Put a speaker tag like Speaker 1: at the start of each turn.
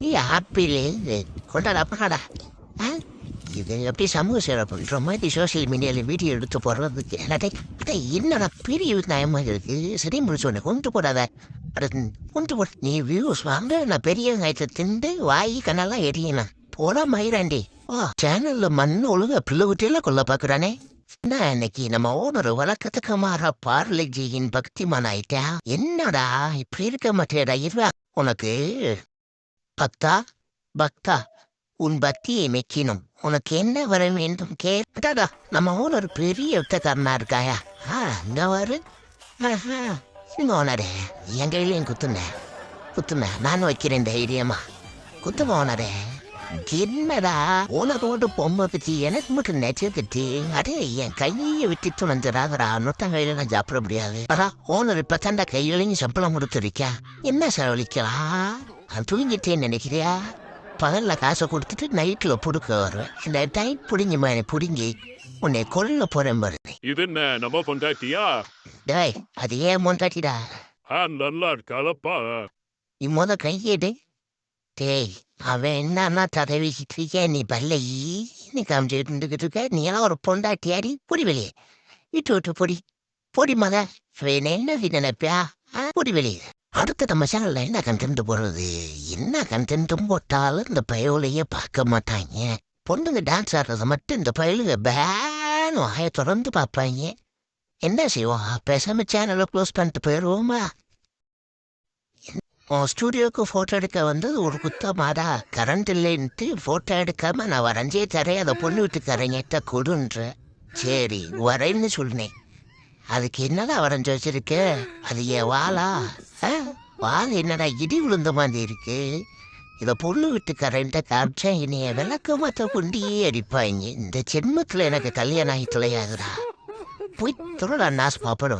Speaker 1: நீ ஆப்பிள் கொண்டாடா பண்ணாடா ஆ இது எப்படி சமூக சேவை பண்ணுற மாதிரி சோசியல் மீடியாவில் வீடியோ எடுத்து போடுறதுக்கு அடே, என்னடா பெரிய நியாயமாக இருக்கு சரி முடிச்சோடனே கொண்டு போடாத கொண்டு போ நீ வியூஸ் வாங்க நான் பெரிய வெங்காயத்தை திண்டு வாய் கண்ணெல்லாம் எரியணும் போடா மயிராண்டி ஓ சேனல்ல மண் ஒழுங்கா பிள்ளை குட்டியெல்லாம் கொல்ல பார்க்குறானே நான் இன்னைக்கு நம்ம ஓனர் வழக்கத்துக்கு மாற பார்லிஜியின் பக்திமான் ஆயிட்டா என்னடா இப்படி இருக்க மாட்டேடா இருவா உனக்கு பக்தா பக்தா உன் பக்தியை மெக்கினும். உனக்கு என்ன வர வேண்டும் கேட்டதா நம்ம ஓனர் பெரிய யுத்தக்காரனா இருக்காயா? ஆ இங்க வரு ஓனரே என் கையிலையும் குத்துன குத்துன நான் வைக்கிறேன் தைரியமா. குத்து ஓனரே என்னடா உனதோடு பொம்மை பத்தி எனக்கு மட்டும் நெச்சு கட்டி அடே என் கையை விட்டுட்டு வந்துடாதடா நொத்த கையில நான் சாப்பிட முடியாது. அடா ஓனர் இப்ப தாண்டா கையிலையும் சம்பளம் கொடுத்துருக்கா என்ன செலவழிக்கலாம்? நான் தூங்கிட்டேன்னு நினைக்கிறியா? பகல்ல காசை கொடுத்துட்டு நைட்ல புடுக்க வருவேன் இந்த டைட் புடிங்கி மேலே புடுங்கி உன்னை கொல்ல போறேன் பாரு
Speaker 2: இது என்ன நம்ம பொண்டாட்டியா?
Speaker 1: டேய் அது ஏன் மொண்டாட்டிடா
Speaker 2: ஆ நல்லா இருக்காளப்பா
Speaker 1: நீ முத கையேடு. டேய் அவன் என்னன்னா தடவிக்கிட்டு இருக்க நீ பல்ல ஈன்னு காமிச்சிட்டு இருந்துகிட்டு இருக்க. நீ எல்லாம் ஒரு பொண்டாட்டியாடி பொடி வெளியே. விட்டு விட்டு பொடி. பொடி மத அவன் என்ன நினைப்பியா பொடி வெளியே. அடுத்த நம்ம சேனலில் என்ன கண்டென்ட் போடுறது? என்ன கண்டென்ட்டும் போட்டாலும் இந்த பயவுலையே பார்க்க மாட்டாங்க பொண்ணுங்க டான்ஸ் ஆடுறத மட்டும் இந்த பயலுங்க பேனு வாயை தொடர்ந்து பார்ப்பாங்க என்ன செய்வோம் பேசாம சேனலை க்ளோஸ் பண்ணிட்டு போயிடுவோமா? உன் ஸ்டூடியோவுக்கு ஃபோட்டோ எடுக்க வந்தது ஒரு குத்தமாடா. கரண்ட் இல்லைன்ட்டு ஃபோட்டோ எடுக்காம நான் வரைஞ்சே தரேன். அதை பொண்ணு வீட்டுக்காரங்கிட்ட கொடுன்ற. சரி வரேன்னு சொன்னேன். அதுக்கு என்னதான் வரைஞ்சி வச்சிருக்க? அது என் வாளா? வால் என்னடா இடி விழுந்த மாதிரி இருக்கு? இதை பொண்ணு வீட்டுக்காரன்ட்ட காமிச்சா என்னைய விளக்க மாத்த கொண்டியே அடிப்பாங்க இந்த ஜென்மத்தில் எனக்கு கல்யாணம் ஆகி தொலையாதுடா. போய் திருடா நாசு பாப்படும்